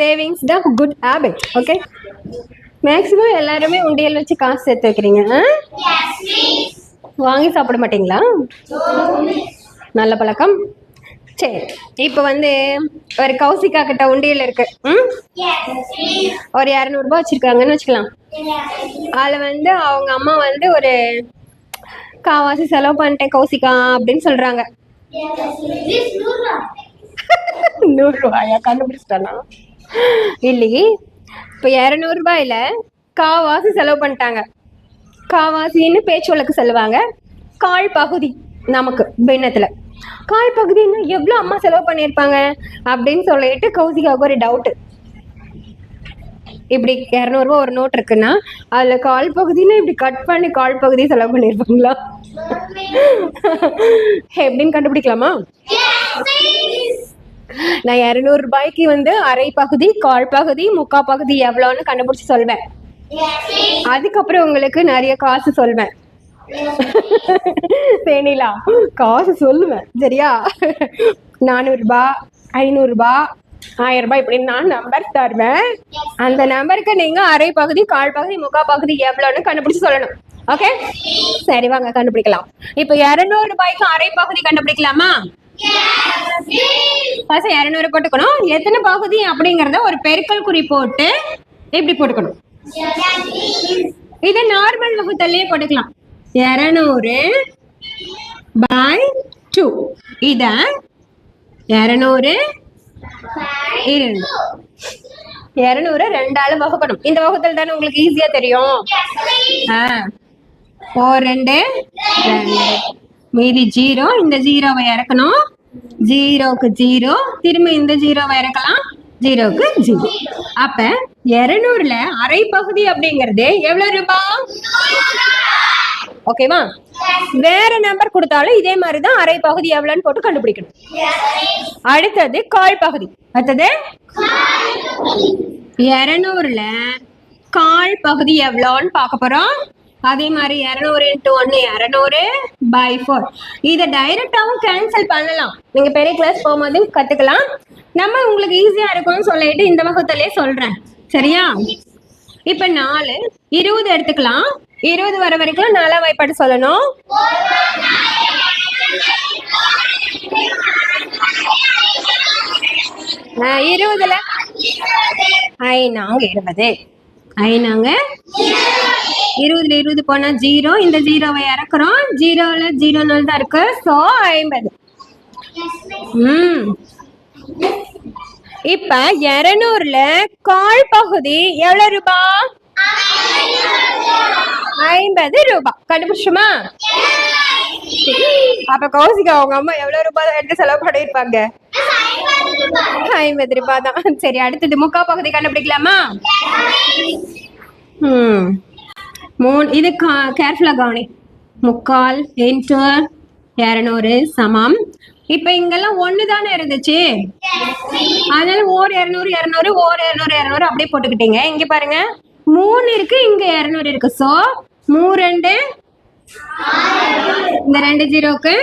Savings தான் good habit okay maximum எல்லாருமே உண்டியல் வச்சு காசு சேர்த்து வைக்கிறீங்க? வாங்கி சாப்பிட மாட்டீங்களா? நல்ல பழக்கம். சரி இப்போ வந்து ஒரு கௌசிகா கிட்ட உண்டியல் இருக்கு ம்? ஒரு இரநூறுபா வச்சிருக்காங்கன்னு வச்சுக்கலாம். அதில் வந்து அவங்க அம்மா வந்து ஒரு காவாசி செலவு பண்ணிட்டேன் கௌசிகா அப்படின்னு சொல்றாங்க. நூறுரூவாயா? கண்டுபிடிச்சிட்டானா? இல்லையே. இப்போ இரநூறுபாயில காவாசி செலவு பண்ணிட்டாங்க. காவாசின்னு பேச்சு வழக்கு சொல்லுவாங்க. கால் பகுதி நமக்கு பின்னத்தில். கால் பகுதின்னா எவ்வளோ அம்மா செலவு பண்ணியிருப்பாங்க அப்படின்னு சொல்லிட்டு கௌசிகாவுக்கு ஒரு டவுட்டு இப்படி இரநூறுபா ஒரு நோட் இருக்குன்னா அதில் கால் பகுதின்னு இப்படி கட் பண்ணி கால் பகுதி செலவு பண்ணியிருப்பாங்களா? எப்படின்னு கண்டுபிடிக்கலாமா? நான் இரநூறு ரூபாய்க்கு வந்து அரை பகுதி கால் பகுதி முக்கா பகுதி எவ்வளோன்னு கண்டுபிடிச்சு சொல்வேன். அதுக்கப்புறம் உங்களுக்கு நிறைய காசு சொல்வேன். தேனிலா காசு சொல்லுவேன். சரியா? நானூறுபா ஐநூறுரூபா ஆயிரம் ரூபாய் இப்படி நான் நம்பர் தருவேன். அந்த நம்பருக்கு நீங்க அரை பகுதி கால் பகுதி முக்கா பகுதி எவ்வளோன்னு கண்டுபிடிச்சு சொல்லணும். ஓகே சரி வாங்க கண்டுபிடிக்கலாம். இப்போ இரநூறு ரூபாய்க்கு அரை பகுதி கண்டுபிடிக்கலாமா? பசங்க இரநூறு போட்டுக்கணும். எத்தனை பகுதி அப்படிங்கறத ஒரு பெருக்கல் குறி போட்டு இப்படி போட்டுக்கணும். இது நார்மல் வகுத்தல்லையே போட்டுக்கலாம். இரநூறு பை டூ இத இரநூறு இரண்டு இரநூறு ரெண்டால வகுக்கணும். இந்த வகுத்தல் தானே உங்களுக்கு ஈஸியா தெரியும். ஆ. ஓ ரெண்டு. ரெண்டு. மீதி ஜீரோ இந்த ஜீரோவை இறக்கணும். ஜீரோக்கு ஜீரோ திரும்ப இந்த ஜீரோவை இறக்கலாம். ஜீரோக்கு ஜீரோ. அப்ப இருநூறுல அரை பகுதி அப்படிங்கிறது எவ்வளவு ரூபாய் ஓகேவா வேற நம்பர் கொடுத்தாலும் இதே மாதிரிதான் அரை பகுதி எவ்வளவுன்னு போட்டு கண்டுபிடிக்கணும். அடுத்தது கால் பகுதி. அடுத்தது? இருநூறுல கால் பகுதி எவ்வளோன்னு பார்க்க போறோம். அதே மாதிரி இரநூறு இன்ட்டு ஒன்று இரநூறு பை ஃபோர் இதை டைரக்டாகவும் கேன்சல் பண்ணலாம். நீங்கள் பெரிய கிளாஸ் போகும்போது கற்றுக்கலாம் நம்ம உங்களுக்கு ஈஸியாக இருக்கும்னு சொல்லிட்டு இந்த வகுத்திலே சொல்கிறேன் சரியா? இப்போ நாலு இருபது எடுத்துக்கலாம். இருபது வர வரைக்கும் நாலா வாய்ப்பாடு சொல்லணும். இருபதுல? ஐநாங்க இருபது. ஐநாங்க இருபதுல இருபது போனா ஜீரோ இந்த ஜீரோவை இறக்குறோம். ஜீரோல ஜீரோ நாள் தான் இருக்கு. ஸோ ஐம்பது. ம். இப்ப இருநூறுல கால் பகுதி எவ்வளவு ரூபாய் ஐம்பது ரூபாய் கண்டுபிடிச்சுமா அப்ப கௌசிகா அவங்க அம்மா எவ்வளவு ரூபாய் எடுத்து செலவு பண்ணிருப்பாங்க ஐம்பது ரூபாய் தான். சரி அடுத்தது முக்கா பகுதி கண்டுபிடிக்கலாமா? ம். மூணு இது கேர்ஃபுல்லாக கவனி. முக்கால் இன்ட்டு இரநூறு சமம். இப்ப இங்கெல்லாம் ஒண்ணு தானே இருந்துச்சு? அதனால ஓர் இரநூறு இரநூறு ஓர் இரநூறு இரநூறு அப்படியே போட்டுக்கிட்டீங்க. இங்க பாருங்க. மூணு இருக்கு இங்க இரநூறு இருக்கு. சோ மூ ரெண்டு. இந்த ரெண்டு ஜீரோக்கு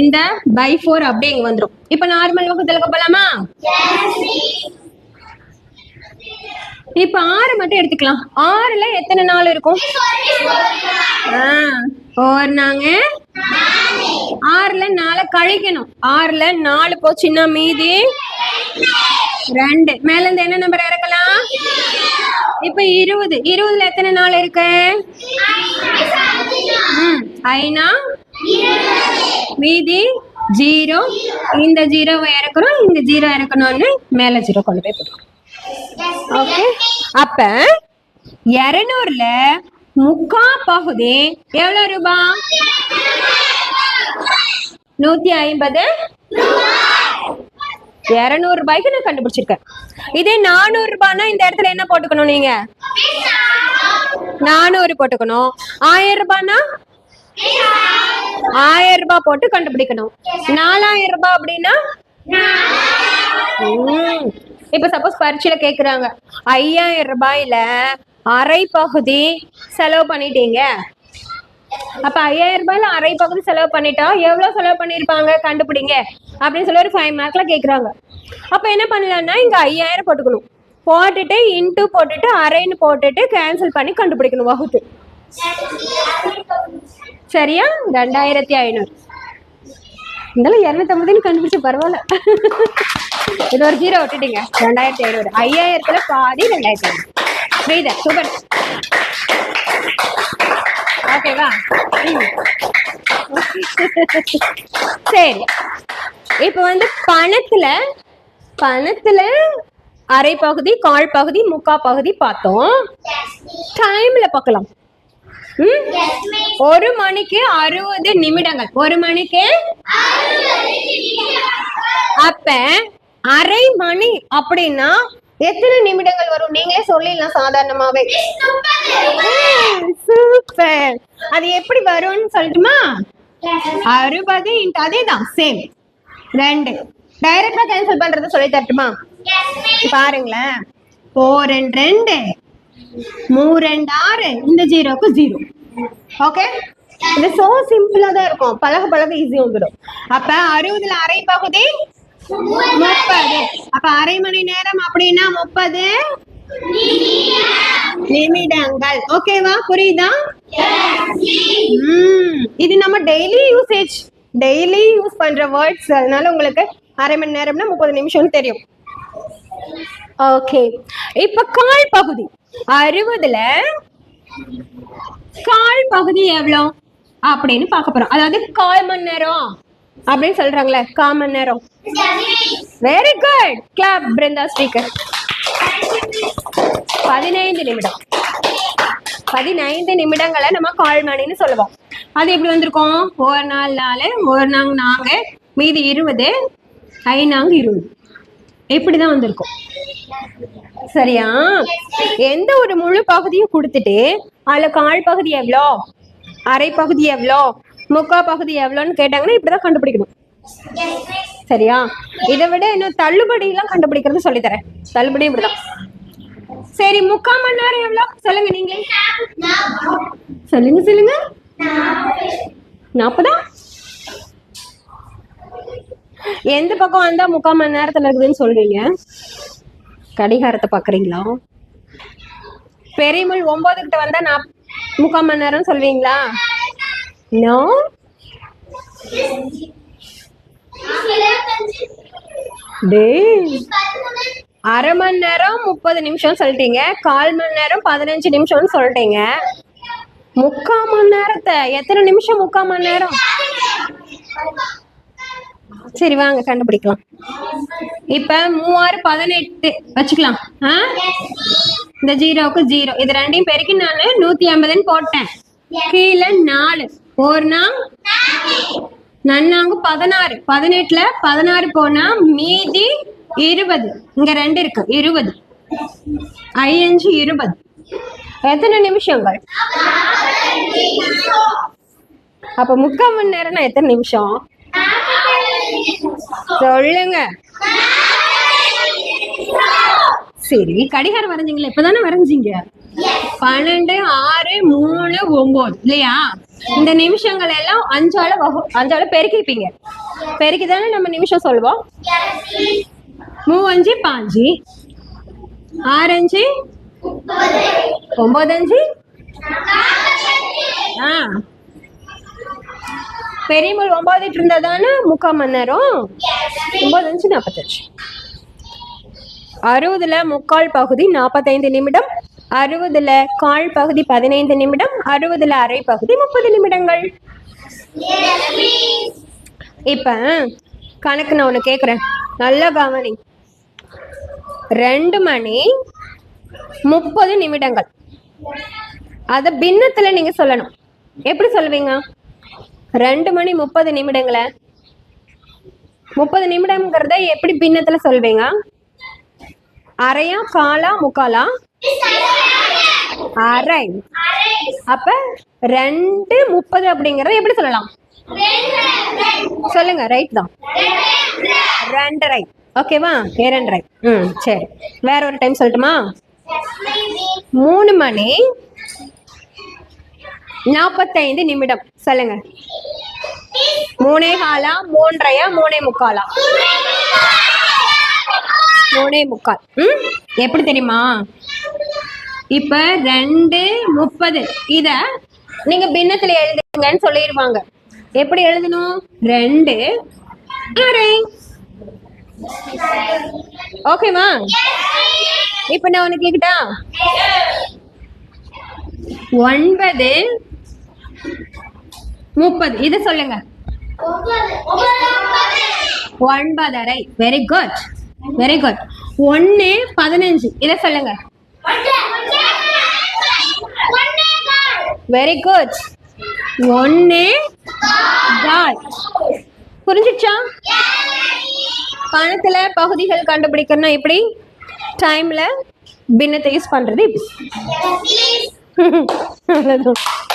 இந்த பை ஃபோர் அப்படியே இங்க வந்துடும் இப்ப நார்மல் வகுத்தலுக்கு போலாமா? இப்ப ஆறு மட்டும் எடுத்துக்கலாம். ஆறுல எத்தனை நாள் இருக்கும்? ஆ, ஒரு நாங்க ஆறுல நாலு கழிக்கணும். ஆறுல நாலு போச்சுன்னா மீதி? ரெண்டு. மேல இருந்து என்ன நம்பர் இறக்கலாம்? இப்ப இருபது. இருபதுல எத்தனை நாள் இருக்கு? ம், ஐநா? மீதி? ஜீரோ. இந்த ஜீரோவை இறக்குறோம் இந்த ஜீரோ இறக்கணும்னு மேல ஜீரோ கொண்டு போய் போட்டுருக்கோம் ஓகே அப்ப இருநூறுல முக்கா பகுதி எவ்வளவு ரூபாய் நூத்தி ஐம்பது? இருநூறு ரூபாய்க்கு நான் கண்டுபிடிச்சிருக்கேன். இதே நானூறு ரூபாய்னா இந்த இடத்துல என்ன போட்டுக்கணும் நீங்க? நானூறு போட்டுக்கணும். ஆயிரம் ரூபாய்னா ஆயிரம் ரூபாய் போட்டு கண்டுபிடிக்கணும். நாலாயிரம் ரூபாய் அப்படின்னா. இப்ப சப்போஸ் பரீட்சையில கேக்குறாங்க ஐயாயிரம் ரூபாயில அரை பகுதி செலவு பண்ணிட்டீங்க. அப்ப ஐயாயிரம் ரூபாயில அரை பகுதி செலவு பண்ணிட்டா எவ்வளவு செலவு பண்ணிருப்பாங்க? கண்டுபிடிங்க. அப்படின்னு சொல்லி ஒரு ஃபைவ் மார்க்ல கேக்குறாங்க. அப்ப என்ன பண்ணலாம்னா இங்க ஐயாயிரம் போட்டுக்கணும். போட்டுட்டு இன்ட்டு போட்டுட்டு அரைன்னு போட்டுட்டு கேன்சல் பண்ணி கண்டுபிடிக்கணும் வகுத்து. சரியா? ரெண்டாயிரத்தி ஐநூறு. இருந்தாலும் இரநூத்தம்பதுன்னு கண்டுபிடிச்ச பரவாயில்ல. இது ஒரு ஜீரோ விட்டுட்டீங்க ரெண்டாயிரத்தி ஐநூறு ஐயாயிரத்துல பாதி ரெண்டாயிரத்தி ஐநூறு சுகர் சூப்பர் ஓகேவா ம். சரி. இப்போ வந்து பணத்துல பணத்துல அரை பகுதி கால் பகுதி முக்கா பகுதி பார்த்தோம். டைம்ல பார்க்கலாம். ஒரு மணிக்கு அறுபது நிமிடங்கள். ஒரு மணிக்கு? அப்ப அரை மணி அப்படின்னா எத்தனை நிமிடங்கள் வரும்? நீங்களே சொல்லிடலாம் சாதாரணமாவே. சூப்பர் அது எப்படி வரும்னு சொல்லட்டுமா? அறுபது இன்ட் அதே தான் சேம் ரெண்டு டைரக்டா கேன்சல் பண்றத சொல்லி தரட்டுமா? பாருங்களேன். ஓ ரெண்டு. ரெண்டு மூ ரெண்டு ஆறு. இந்த ஜீரோக்கு ஜீரோ. ஓகே இது சோ சிம்பிளா தான் இருக்கும். பழக பழக ஈஸி வந்துடும். அப்ப அறுபதுல அரை பகுதி முப்பது. அப்ப அரை மணி நேரம் அப்படின்னா முப்பது. நிமிடங்கள். ஓகேவா? புரியுதா? இது நம்ம டெய்லி யூசேஜ் டெய்லி யூஸ் பண்ற வேர்ட்ஸ் அதனால உங்களுக்கு அரை மணி நேரம்னா முப்பது நிமிஷம்னு தெரியும். ஓகே இப்ப கால் பகுதி. அறுபதுல கால் பகுதி எவ்வளோ? அப்படின்னு பார்க்க போறோம். அதாவது கால் மணி நேரம் அப்படின்னு சொல்றாங்களே கால் மணி நேரம். Very good clap Brinda speaker பதினைந்து நிமிடம். பதினைந்து நிமிடங்களை நம்ம கால் மணின்னு சொல்லுவோம். அது எப்படி வந்திருக்கோம்? ஒரு நாள் நாலு ஒரு நாங்க நாங்க மீதி இருபது ஐநாங்க இருபது. இப்படிதான் வந்திருக்கும்? சரியா? எந்த ஒரு முழு பகுதியும் கொடுத்துட்டு அதுல கால் பகுதி எவ்வளோ? அரை பகுதி எவ்வளோ? முக்கா பகுதி எவ்வளோன்னு கேட்டாங்கன்னா இப்படிதான் கண்டுபிடிக்கணும். சரியா? இதை விட இன்னும் தள்ளுபடி எல்லாம் கண்டுபிடிக்கிறது சொல்லித்தரேன் தள்ளுபடி இப்படிதான். சரி முக்கால் மணி நேரம் எவ்வளோ? சொல்லுங்க நீங்களே. சொல்லுங்க சொல்லுங்க. நாற்பதா? எந்த பக்கம் வந்தா முக்கால் மணி நேரத்துல இருக்குதுன்னு சொல்றீங்க? கடிகாரத்தை பாக்குறீங்களா? பெரியமுள் ஒன்பது கிட்ட வந்தா நான் முக்கால் மணி நேரம் சொல்வீங்களா? நோ? அரை மணி நேரம் முப்பது நிமிஷம் சொல்லிட்டீங்க. கால் மணி நேரம் பதினஞ்சு நிமிஷம்னு சொல்லிட்டீங்க. முக்கால் மணி நேரத்தை. எத்தனை நிமிஷம் முக்கால் மணி நேரம்? சரி வாங்க கண்டுபிடிக்கலாம். இப்ப மூவாறு பதினெட்டு. வச்சுக்கலாம். ஆ? இந்த ஜீரோவுக்கு ஜீரோ. இது ரெண்டையும் பெருக்கி நான் நூத்தி ஐம்பதுன்னு போட்டேன். கீழே நாலு. ஒரு நாள் நன்னாங்க பதினாறு. பதினெட்டுல பதினாறு போனா மீதி இருபது. இங்க ரெண்டு இருக்கு. இருபது. ஐயஞ்சு இருபது. எத்தனை நிமிஷங்கள்? அப்ப முக்கால் மணி நேரம்னா எத்தனை நிமிஷம்? சொல்லுங்க. சரி கடிகாரம் வரைஞ்சிங்களா? இப்பதானே வரைஞ்சீங்க? பன்னெண்டு ஆறு மூணு ஒன்பது இல்லையா? இந்த நிமிஷங்கள் எல்லாம் அஞ்சால வகு அஞ்சால பெருக்கிப்பீங்க பெருக்கி தானே நம்ம நிமிஷம் சொல்லுவோம் மூவஞ்சு பாஞ்சு. ஆறஞ்சு. ஒன்பதஞ்சு ஆ. பெரியமல் ஒன்பதுட்டு இருந்தா தானே முக்கால் மணி நேரம்? ஒன்பதஞ்சு நாற்பத்தஞ்சு அறுபதுல முக்கால் பகுதி நாற்பத்தைந்து நிமிடம். அறுபதுல கால் பகுதி பதினைந்து நிமிடம் அறுபதுல அரை பகுதி முப்பது நிமிடங்கள். இப்ப கணக்கு நான் ஒன்று கேட்குறேன் நல்லா கவனி. ரெண்டு மணி முப்பது நிமிடங்கள். அத பின்னத்துல நீங்க சொல்லணும். எப்படி சொல்லுவீங்க ரெண்டு மணி முப்பது நிமிடங்களை. முப்பது நிமிடம்ங்கிறத எப்படி பின்னத்துல சொல்வீங்க? அரையா காலா முக்காலா? அரை. அப்ப ரெண்டு முப்பது அப்படிங்கறத எப்படி சொல்லலாம்? சொல்லுங்க ரைட் தான். ரெண்டரை. ஓகேவா? இரண்டரை. ம் சரி. வேற ஒரு டைம் சொல்லட்டுமா? மூணு மணி நாற்பத்தைந்து நிமிடம். சொல்லுங்க. மூணே காலா மூன்றையா மூணே முக்காலா? மூணே முக்கால். ம் எப்படி தெரியுமா? இப்ப ரெண்டு முப்பது. இத நீங்க பின்னத்துல எழுதுங்கன்னு சொல்லிடுவாங்க. எப்படி எழுதணும்? ரெண்டு அரை. ஓகேவா இப்ப நான் உனக்கு கேக்கட்டா? ஒன்பது முப்பது. இத சொல்லுங்க. ஒன்பதரை. வெரி குட் வெரி குட் ஒன்னு பதினஞ்சு. இத சொல்லுங்க. வெரி குட் ஒன்னு கால் புரிஞ்சிச்சா பணத்துல பகுதிகள் கண்டுபிடிக்கணும் எப்படி? டைம்ல பின்னத்தை யூஸ் பண்றது இப்படி.